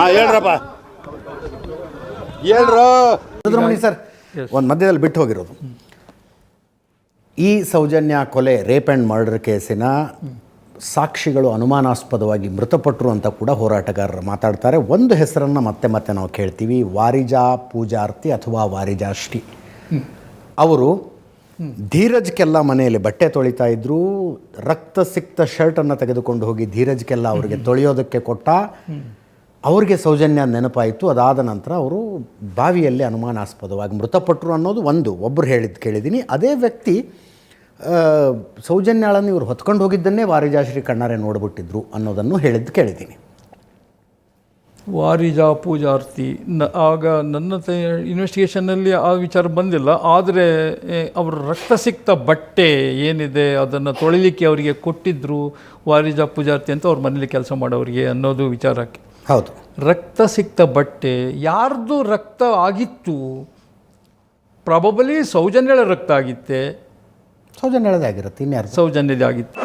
ಹಾಂ ಹೇಳ್ರಪ್ಪ. ಹೇಳ್ರು. ಸರ್ ಒಂದು ಮಧ್ಯದಲ್ಲಿ ಬಿಟ್ಟು ಹೋಗಿರೋದು. ಈ ಸೌಜನ್ಯ ಕೊಲೆ ರೇಪ್ ಆ್ಯಂಡ್ ಮರ್ಡರ್ ಕೇಸಿನ ಸಾಕ್ಷಿಗಳು ಅನುಮಾನಾಸ್ಪದವಾಗಿ ಮೃತಪಟ್ಟರು ಅಂತ ಕೂಡ ಹೋರಾಟಗಾರರು ಮಾತಾಡ್ತಾರೆ. ಒಂದು ಹೆಸರನ್ನು ಮತ್ತೆ ಮತ್ತೆ ನಾವು ಕೇಳ್ತೀವಿ ವಾರಿಜಾ ಪೂಜಾರ್ತಿ ಅಥವಾ ವಾರಿಜಾಶ್ರೀ ಅವರು ಧೀರಜ್ ಕೆಲ್ಲ ಮನೆಯಲ್ಲಿ ಬಟ್ಟೆ ತೊಳಿತಾ ಇದ್ರು ರಕ್ತ ಸಿಕ್ತ ಶರ್ಟನ್ನು ತೆಗೆದುಕೊಂಡು ಹೋಗಿ ಧೀರಜ್ ಕೆಲ್ಲ ಅವರಿಗೆ ತೊಳೆಯೋದಕ್ಕೆ ಕೊಟ್ಟ. ಅವ್ರಿಗೆ ಸೌಜನ್ಯ ನೆನಪಾಯಿತು. ಅದಾದ ನಂತರ ಅವರು ಬಾವಿಯಲ್ಲಿ ಅನುಮಾನಾಸ್ಪದವಾಗಿ ಮೃತಪಟ್ಟರು ಅನ್ನೋದು ಒಂದು. ಒಬ್ಬರು ಹೇಳಿದ್ದು ಕೇಳಿದ್ದೀನಿ. ಅದೇ ವ್ಯಕ್ತಿ ಸೌಜನ್ಯಾಳನ್ನು ಇವರು ಹೊತ್ಕೊಂಡು ಹೋಗಿದ್ದನ್ನೇ ವಾರಿಜಾಶ್ರೀ ಕಣ್ಣಾರೆ ನೋಡ್ಬಿಟ್ಟಿದ್ರು ಅನ್ನೋದನ್ನು ಹೇಳಿದ್ದು ಕೇಳಿದ್ದೀನಿ. ವಾರಿಜಾ ಪೂಜಾರ್ತಿ. ನ, ಆಗ ನನ್ನ ಇನ್ವೆಸ್ಟಿಗೇಷನ್ನಲ್ಲಿ ಆ ವಿಚಾರ ಬಂದಿಲ್ಲ. ಆದರೆ ಅವರ ರಕ್ತ ಸಿಕ್ತ ಬಟ್ಟೆ ಏನಿದೆ, ಅದನ್ನು ತೊಳಿಲಿಕ್ಕೆ ಅವರಿಗೆ ಕೊಟ್ಟಿದ್ದರು ವಾರಿಜಾ ಪೂಜಾರ್ತಿ ಅಂತ ಅವ್ರ ಮನೇಲಿ ಕೆಲಸ ಮಾಡೋರಿಗೆ ಅನ್ನೋದು ವಿಚಾರಕ್ಕೆ. ಹೌದು. ರಕ್ತ ಸಿಕ್ತ ಬಟ್ಟೆ ಯಾರ್ದು ರಕ್ತ ಆಗಿತ್ತು ಪ್ರಾಬಬಲಿ ಸೌಜನ್ಯಳ ರಕ್ತ ಆಗಿತ್ತೆ. ಸೌಜನ್ಯಳದಾಗಿರುತ್ತೆ ಇನ್ಯಾರು ಸೌಜನ್ಯದಾಗಿತ್ತು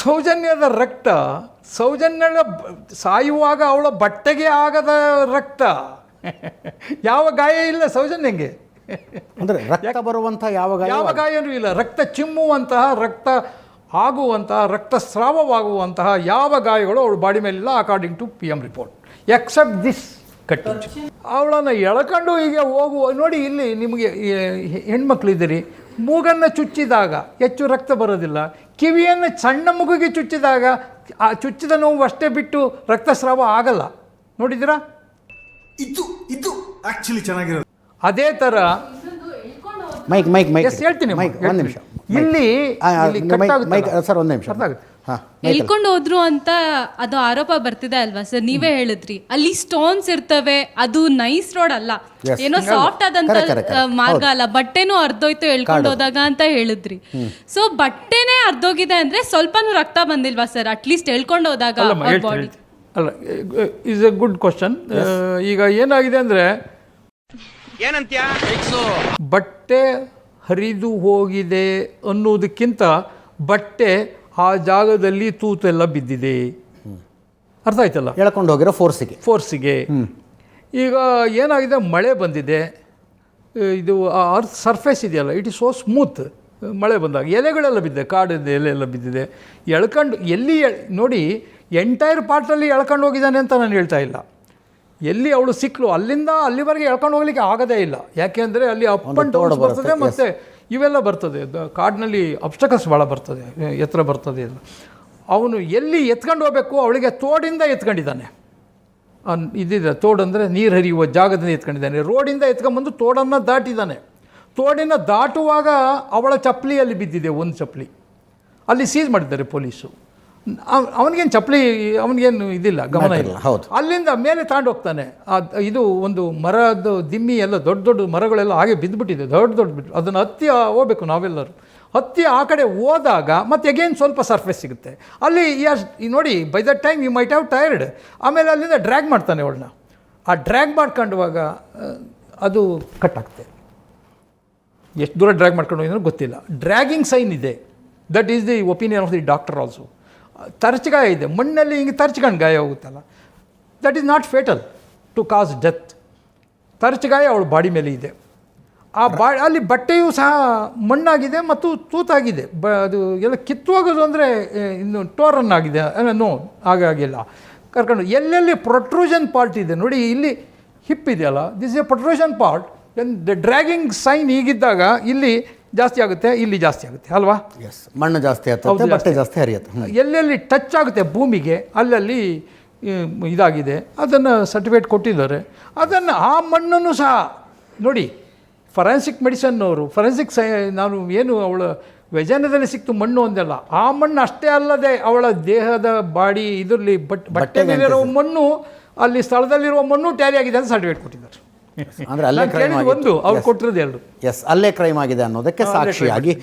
ಸೌಜನ್ಯದ ರಕ್ತ ಸೌಜನ್ಯಳ ಸಾಯುವಾಗ ಅವಳ ಬಟ್ಟೆಗೆ ಆಗದ ರಕ್ತ. ಯಾವ ಗಾಯ ಇಲ್ಲ ಸೌಜನ್ಯಂಗೆ. ಅಂದರೆ ರಕ್ತ ಬರುವಂಥ ಯಾವಾಗ ಯಾವ ಗಾಯನೂ ಇಲ್ಲ. ರಕ್ತ ಚಿಮ್ಮುವಂತಹ ರಕ್ತ ಆಗುವಂತಹ ರಕ್ತಸ್ರಾವವಾಗುವಂತಹ ಯಾವ ಗಾಯಗಳು ಅವಳ body ಮೇಲಿಲ್ಲ according to P M report except this cutting ಅವಳನ್ನು ಎಳ್ಕೊಂಡು ಹೀಗೆ ಹೋಗುವ ನೋಡಿ ಇಲ್ಲಿ ನಿಮಗೆ ಹೆಣ್ಮಕ್ಳಿದ್ದೀರಿ. ಮೂಗನ್ನು ಚುಚ್ಚಿದಾಗ ಹೆಚ್ಚು ರಕ್ತ ಬರೋದಿಲ್ಲ. ಕಿವಿಯನ್ನು ಸಣ್ಣ ಮಗುಗೆ ಚುಚ್ಚಿದಾಗ ಆ ಚುಚ್ಚಿದ ನೋವು ಅಷ್ಟೇ ಬಿಟ್ಟು ರಕ್ತಸ್ರಾವ ಆಗಲ್ಲ. ನೋಡಿದ್ದೀರಾ? ಇದು ಇದು ಆ್ಯಕ್ಚುಲಿ ಚೆನ್ನಾಗಿರೋದು. ಅದೇ ಥರ ಮೈಕ್ ಮೈಕ್ ಮೈಕ್. ಎಸ್ ಹೇಳ್ತೀನಿ ಮೈಕ್ ಒಂದು ನಿಮಿಷ. ಇಲ್ಲಿ ಸರ್ ಒಂದು ನಿಮಿಷ. ಎಲ್ಕೊಂಡು ಹೋದ್ರು ಅಂತ ಅದು ಆರೋಪ ಬರ್ತಿದೆ ಅಲ್ವಾ ಸರ್? ನೀವೇ ಹೇಳಿದ್ರಿ. ಅಲ್ಲಿ ಸ್ಟೋನ್ಸ್ ಇರ್ತವೆ ಅದು ನೈಸ್ ರೋಡ್ ಅಲ್ಲ. ಏನೋ ಸಾಫ್ಟ್ ಆದಂತ. ಮಾರ್ಗ ಅಲ್ಲ. ಬಟ್ಟೆನೂ ಅರ್ಧೋಯ್ತು ಎಳ್ಕೊಂಡು ಹೋದಾಗ ಅಂತ ಹೇಳಿದ್ರಿ. ಸೊ ಬಟ್ಟೆನೇ ಅರ್ಧೋಗಿದೆ ಅಂದ್ರೆ ಸ್ವಲ್ಪನೂ ರಕ್ತ ಬಂದಿಲ್ವಾ ಸರ್? ಅಟ್ಲೀಸ್ಟ್ ಎಳ್ಕೊಂಡು ಹೋದಾಗ ಬಾಡಿ ಅಲ್ಲ ಇಸ್ ಎ ಗುಡ್ ಕ್ವಶನ್. ಈಗ ಏನಾಗಿದೆ ಅಂದ್ರೆ ಏನಂತ್ಯ? ಬಟ್ಟೆ ಹರಿದು ಹೋಗಿದೆ ಅನ್ನೋದಕ್ಕಿಂತ ಬಟ್ಟೆ ಆ ಜಾಗದಲ್ಲಿ ತೂತೆಲ್ಲ ಬಿದ್ದಿದೆ. ಅರ್ಥ ಆಯ್ತಲ್ಲ? ಎಳ್ಕೊಂಡು ಹೋಗಿರೋ ಫೋರ್ಸಿಗೆ. ಫೋರ್ಸಿಗೆ. ಈಗ ಏನಾಗಿದೆ? ಮಳೆ ಬಂದಿದೆ. ಆ, ಇದು ಅರ್ತ್ ಸರ್ಫೇಸ್ ಇದೆಯಲ್ಲ ಇಟ್ ಇಸ್ ಸೋ ಸ್ಮೂತ್ ಮಳೆ ಬಂದಾಗ ಎಲೆಗಳೆಲ್ಲ ಬಿದ್ದಿದೆ ಕಾಡಿದ ಎಲೆ ಎಲ್ಲ ಬಿದ್ದಿದೆ. ಎಳ್ಕೊಂಡು ಎಲ್ಲಿ ಎಳ್- ನೋಡಿ ಎಂಟೈರ್ ಪಾರ್ಟಲ್ಲಿ ಎಳ್ಕೊಂಡು ಹೋಗಿದ್ದಾನೆ ಅಂತ ನಾನು ಹೇಳ್ತಾ ಇಲ್ಲ. ಎಲ್ಲಿ ಅವಳು ಸಿಕ್ಲು ಅಲ್ಲಿಂದ ಅಲ್ಲಿವರೆಗೆ ಎಳ್ಕೊಂಡು ಹೋಗ್ಲಿಕ್ಕೆ ಆಗದೇ ಇಲ್ಲ. ಯಾಕೆಂದರೆ ಅಲ್ಲಿ ಅಪ್ ಆ್ಯಂಡ್ ಡೌನ್ಸ್ ಬರ್ತದೆ ಮತ್ತು ಇವೆಲ್ಲ ಬರ್ತದೆ. ಕಾಡಿನಲ್ಲಿ ಅಬ್ಸ್ಟಕಲ್ಸ್ ಭಾಳ ಬರ್ತದೆ ಎತ್ತರ ಬರ್ತದೆ ಎಲ್ಲ ಅವನು ಎಲ್ಲಿ ಎತ್ಕೊಂಡು ಹೋಗಬೇಕು ಅವಳಿಗೆ ತೋಡಿಂದ ಎತ್ಕೊಂಡಿದ್ದಾನೆ. ಇದ್ದಿದೆ ಇದಿದೆ ತೋಡು ಅಂದರೆ ನೀರು ಹರಿಯುವ ಜಾಗದಿಂದ ಎತ್ಕೊಂಡಿದ್ದಾನೆ. ರೋಡಿಂದ ಎತ್ಕೊಂಡ್ಬಂದು ತೋಡನ್ನು ದಾಟಿದ್ದಾನೆ. ತೋಡಿನ ದಾಟುವಾಗ ಅವಳ ಚಪ್ಪಲಿಯಲ್ಲಿ ಬಿದ್ದಿದೆ ಒಂದು ಚಪ್ಪಲಿ. ಅಲ್ಲಿ ಸೀಸ್ ಮಾಡಿದ್ದಾರೆ ಪೊಲೀಸು. ಅವನಿಗೇನು ಚಪ್ಪಲಿ ಅವನಿಗೇನು ಇದಿಲ್ಲ ಗಮನ ಇಲ್ಲ. ಹೌದು. ಅಲ್ಲಿಂದ ಮೇಲೆ ತಾಂಡು ಹೋಗ್ತಾನೆ. ಇದು ಒಂದು ಮರದ ದಿಮ್ಮಿ ಎಲ್ಲ ದೊಡ್ಡ ದೊಡ್ಡ ಮರಗಳೆಲ್ಲ ಹಾಗೆ ಬಿದ್ದುಬಿಟ್ಟಿದೆ ದೊಡ್ಡ ದೊಡ್ಡ ಬಿಟ್ಟು ಅದನ್ನು ಹತ್ತಿ ಹೋಗ್ಬೇಕು ನಾವೆಲ್ಲರೂ. ಹತ್ತಿ ಆ ಕಡೆ ಹೋದಾಗ ಮತ್ತೆ ಅಗೇನ್ ಸ್ವಲ್ಪ ಸರ್ಫೇಸ್ ಸಿಗುತ್ತೆ. ಅಲ್ಲಿ ಈ ನೋಡಿ by the time you might have tired ಆಮೇಲೆ ಅಲ್ಲಿಂದ ಡ್ರ್ಯಾಗ್ ಮಾಡ್ತಾನೆ ಅವಳನ್ನ. ಆ ಡ್ರ್ಯಾಗ್ ಮಾಡ್ಕೊಂಡುವಾಗ ಅದು ಅದು ಕಟ್ಟಾಗ್ತದೆ ಎಷ್ಟು ದೂರ ಡ್ರ್ಯಾಗ್ ಮಾಡ್ಕೊಂಡು ಹೋಗಿದ್ರು ಗೊತ್ತಿಲ್ಲ. ಡ್ರ್ಯಾಗಿಂಗ್ ಸೈನ್ ಇದೆ. That is the opinion of the doctor also ತರ್ಚಗಾಯ ಇದೆ. ಮಣ್ಣಲ್ಲಿ ಹಿಂಗೆ ತರ್ಚ್ಕೊಂಡು ಗಾಯ ಹೋಗುತ್ತಲ್ಲ. That is not fatal to cause death ತರ್ಚಗಾಯ ಅವಳ ಬಾಡಿ ಮೇಲೆ ಇದೆ. ಆ ಬಾ, ಅಲ್ಲಿ ಬಟ್ಟೆಯೂ ಸಹ ಮಣ್ಣಾಗಿದೆ ಮತ್ತು ತೂತಾಗಿದೆ. ಬ, ಅದು ಎಲ್ಲ ಕಿತ್ತುವಾಗೋದು ಅಂದರೆ ಇನ್ನು ಟೋರನ್ ಆಗಿದೆ. ನೋ ಹಾಗಾಗಿಲ್ಲ ಕರ್ಕೊಂಡು ಎಲ್ಲೆಲ್ಲಿ ಪ್ರೊಟ್ರೂಷನ್ ಪಾರ್ಟ್ ಇದೆ ನೋಡಿ, ಇಲ್ಲಿ ಹಿಪ್ ಇದೆಯಲ್ಲ. This a protrusion part the dragging sign ಹೀಗಿದ್ದಾಗ ಇಲ್ಲಿ ಜಾಸ್ತಿ ಆಗುತ್ತೆ ಇಲ್ಲಿ ಜಾಸ್ತಿ ಆಗುತ್ತೆ ಅಲ್ವಾ? ಎಸ್ ಮಣ್ಣು ಜಾಸ್ತಿ ಆಗ್ತದೆ ಬಟ್ಟೆ ಜಾಸ್ತಿ. ಹರಿಯುತ್ತೆ. ಎಲ್ಲೆಲ್ಲಿ ಟಚ್ ಆಗುತ್ತೆ ಭೂಮಿಗೆ ಅಲ್ಲಲ್ಲಿ ಇದಾಗಿದೆ. ಅದನ್ನು ಸರ್ಟಿಫಿಕೇಟ್ ಕೊಟ್ಟಿದ್ದಾರೆ. ಅದನ್ನು ಆ ಮಣ್ಣನ್ನು ಸಹ ನೋಡಿ ಫರೆನ್ಸಿಕ್ ಮೆಡಿಸನ್ನವರು ಫರೆನ್ಸಿಕ್ ಸೈ ನಾನು ಏನು ಅವಳ ವ್ಯಜನದಲ್ಲಿ ಸಿಕ್ತು ಮಣ್ಣು ಒಂದಲ್ಲ ಆ ಮಣ್ಣು ಅಷ್ಟೇ ಅಲ್ಲದೆ ಅವಳ ದೇಹದ ಬಾಡಿ ಇದರಲ್ಲಿ ಬಟ್ ಬಟ್ಟೆ ಮೇಲಿರೋ ಮಣ್ಣು ಅಲ್ಲಿ ಸ್ಥಳದಲ್ಲಿರುವ ಮಣ್ಣು ಟ್ಯಾರಿ ಆಗಿದೆ ಅಂತ ಸರ್ಟಿಫಿಕೇಟ್ ಕೊಟ್ಟಿದ್ದಾರೆ. ಅಂದ್ರೆ ಅಲ್ಲೇ ಕ್ರೈಮ್. ಒಂದು ಅವ್ರು. ಕೊಟ್ಟಿರೋದು ಎರಡು ಎಸ್ ಅಲ್ಲೇ ಕ್ರೈಮ್ ಆಗಿದೆ ಅನ್ನೋದಕ್ಕೆ ಸಾಕ್ಷಿಯಾಗಿ